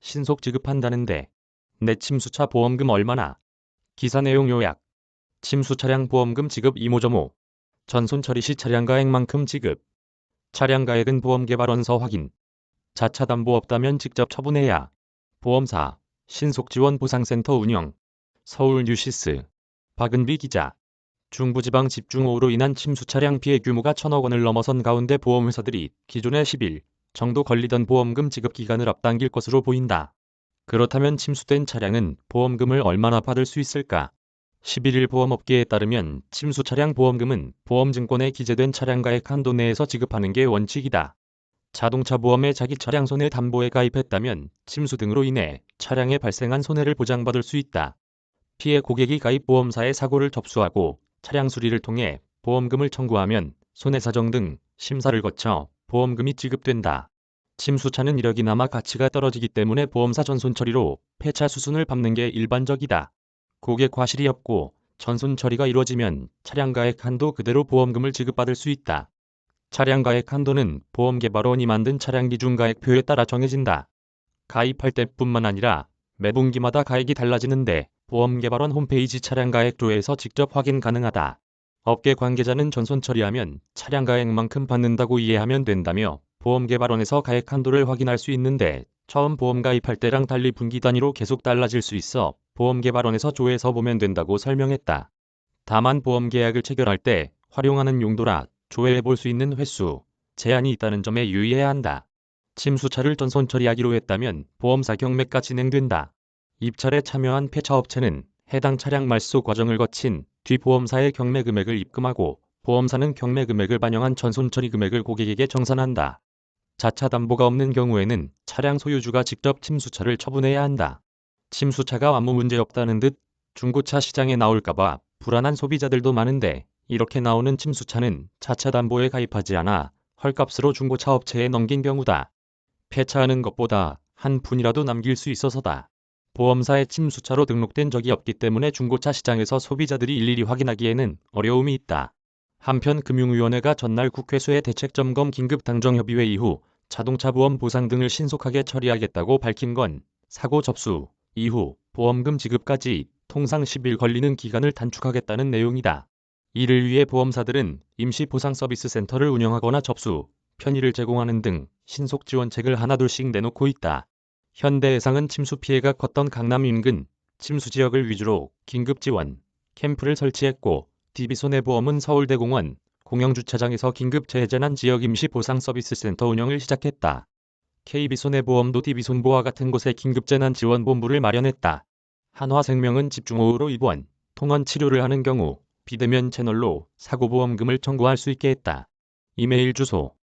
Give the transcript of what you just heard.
신속 지급한다는데 내 침수차 보험금 얼마나? 기사 내용 요약. 침수 차량 보험금 지급 이모저모. 전손 처리 시 차량 가액만큼 지급. 차량 가액은 보험개발원서 확인. 자차 담보 없다면 직접 처분해야. 보험사 신속지원보상센터 운영 서울 뉴시스 박은비 기자 중부지방 집중호우로 인한 침수 차량 피해 규모가 천억 원을 넘어선 가운데 보험회사들이 기존의 10일 정도 걸리던 보험금 지급 기간을 앞당길 것으로 보인다. 그렇다면 침수된 차량은 보험금을 얼마나 받을 수 있을까? 11일 보험업계에 따르면 침수 차량 보험금은 보험증권에 기재된 차량가액 한도 내에서 지급하는 게 원칙이다. 자동차 보험에 자기 차량 손해 담보에 가입했다면 침수 등으로 인해 차량에 발생한 손해를 보장받을 수 있다. 피해 고객이 가입 보험사에 사고를 접수하고 차량 수리를 통해 보험금을 청구하면 손해사정 등 심사를 거쳐 보험금이 지급된다. 침수차는 이력이나마 가치가 떨어지기 때문에 보험사 전손 처리로 폐차 수순을 밟는 게 일반적이다. 고객 과실이 없고 전손 처리가 이루어지면 차량 가액 한도 그대로 보험금을 지급받을 수 있다. 차량 가액 한도는 보험개발원이 만든 차량 기준 가액표에 따라 정해진다. 가입할 때뿐만 아니라 매 분기마다 가액이 달라지는데 보험개발원 홈페이지 차량 가액조에서 직접 확인 가능하다. 업계 관계자는 전손 처리하면 차량 가액만큼 받는다고 이해하면 된다며 보험개발원에서 가액 한도를 확인할 수 있는데 처음 보험 가입할 때랑 달리 분기 단위로 계속 달라질 수 있어 보험개발원에서 조회서 보면 된다고 설명했다. 다만 보험 계약을 체결할 때 활용하는 용도라 조회해 볼 수 있는 횟수, 제한이 있다는 점에 유의해야 한다. 침수차를 전손 처리하기로 했다면 보험사 경매가 진행된다. 입찰에 참여한 폐차업체는 해당 차량 말소 과정을 거친 뒤 보험사의 경매 금액을 입금하고 보험사는 경매 금액을 반영한 전손 처리 금액을 고객에게 정산한다. 자차 담보가 없는 경우에는 차량 소유주가 직접 침수차를 처분해야 한다. 침수차가 아무 문제 없다는 듯 중고차 시장에 나올까봐 불안한 소비자들도 많은데 이렇게 나오는 침수차는 자차 담보에 가입하지 않아 헐값으로 중고차 업체에 넘긴 경우다. 폐차하는 것보다 한 푼이라도 남길 수 있어서다. 보험사에 침수차로 등록된 적이 없기 때문에 중고차 시장에서 소비자들이 일일이 확인하기에는 어려움이 있다. 한편 금융위원회가 전날 국회수의 대책점검 긴급당정협의회 이후 자동차 보험 보상 등을 신속하게 처리하겠다고 밝힌 건 사고 접수 이후 보험금 지급까지 통상 10일 걸리는 기간을 단축하겠다는 내용이다. 이를 위해 보험사들은 임시 보상 서비스 센터를 운영하거나 접수, 편의를 제공하는 등 신속 지원책을 하나둘씩 내놓고 있다. 현대해상은 침수 피해가 컸던 강남 인근 침수 지역을 위주로 긴급 지원 캠프를 설치했고 DB손해보험은 서울대공원 공영주차장에서 긴급 재해재난 지역 임시 보상 서비스 센터 운영을 시작했다. KB손해보험도 DB손보와 같은 곳에 긴급 재난 지원 본부를 마련했다. 한화생명은 집중호우로 입원, 통원 치료를 하는 경우 비대면 채널로 사고보험금을 청구할 수 있게 했다. 이메일 주소